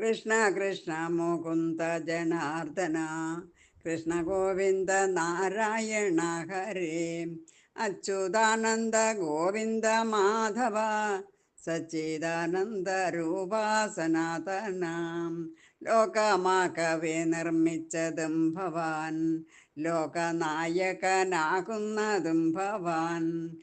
കൃഷ്ണ കൃഷ്ണ മുകുന്ദ ജനാർദ്ദന. കൃഷ്ണ ഗോവിന്ദ നാരായണ ഹരേ. അച്യുതാനന്ദ ഗോവിന്ദ മാധവ. സച്ചിദാനന്ദ രൂപ സനാതനാം ലോകമാകവെ നിർമ്മിച്ചതും ഭവാൻ. ലോകനായകനാകുന്നതും ഭവാൻ.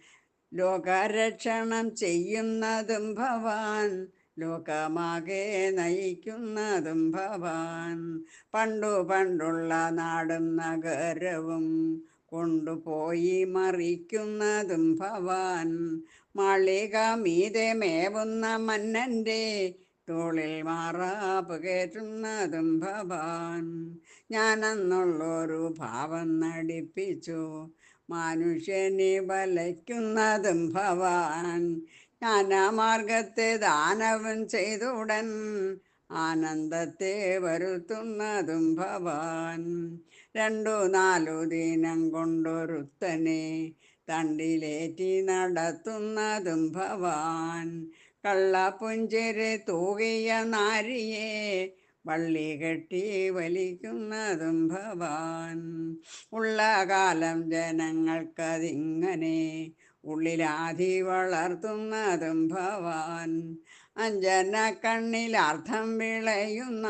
ലോകരക്ഷണം ചെയ്യുന്നതും ഭവാൻ. ലോകമാകെ നയിക്കുന്നതും ഭവാൻ. പണ്ടു പണ്ടുള്ള നാടും നഗരവും കൊണ്ടുപോയി മറിക്കുന്നതും ഭവാൻ. മാളിക മീതെ മേവുന്ന മന്നന്റെ തോളിൽ മാറാപ്പ് കയറ്റുന്നതും ഭവാൻ. ഞാനെന്നുള്ളൊരു ഭാവം നടിപ്പിച്ചു. മനുഷ്യനെ വലയ്ക്കുന്നതും ഭവാൻ. ജ്ഞാനമാർഗത്തെ ദാനവും ചെയ്തുടൻ ആനന്ദത്തെ വരുത്തുന്നതും ഭവാൻ. രണ്ടു നാലു ദിനം കൊണ്ടൊരുത്തനെ തണ്ടിലേറ്റി നടത്തുന്നതും ഭവാൻ. കള്ളപ്പുഞ്ചിരി തൂകിയ നാരിയെ വള്ളി കെട്ടി വലിക്കുന്നതും ഭവാൻ. ഉള്ള കാലം ജനങ്ങൾക്കതിങ്ങനെ ഉള്ളിലാധി വളർത്തുന്നതും ഭവാൻ. അഞ്ജന കണ്ണിൽ അർത്ഥം വിളയുന്ന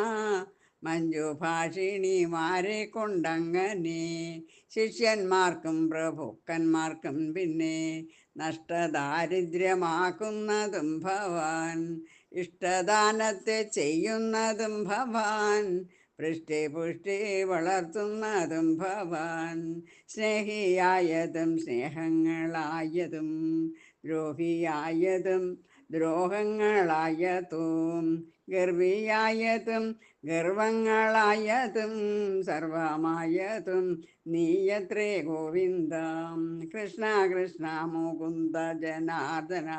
മഞ്ജുഭാഷിണിമാരെ കൊണ്ടങ്ങനെ. ശിഷ്യന്മാർക്കും പ്രഭുക്കന്മാർക്കും പിന്നെ നഷ്ടദാരിദ്ര്യമാക്കുന്നതും ഭവാൻ. ഇഷ്ടദാനത്തെ ചെയ്യുന്നതും ഭവാൻ. പൃഷ്ടി പുഷ്ടി വളർത്തുന്നതും ഭവാൻ. സ്നേഹിയായതും സ്നേഹങ്ങളായതും ദ്രോഹിയായതും ദ്രോഹങ്ങളായതും ഗർവിയായതും ഗർവങ്ങളായതും സർവമായതും നീയത്രേ ഗോവിന്ദ. കൃഷ്ണ കൃഷ്ണ മുകുന്ദ ജനാർദ്ദന.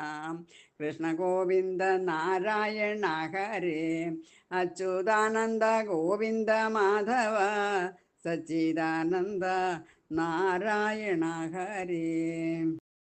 കൃഷ്ണ ഗോവിന്ദ നാരായണ ഹരേ. അച്യുതാനന്ദ ഗോവിന്ദ മാധവ. സച്ചിദാനന്ദ നാരായണ ഹരേ.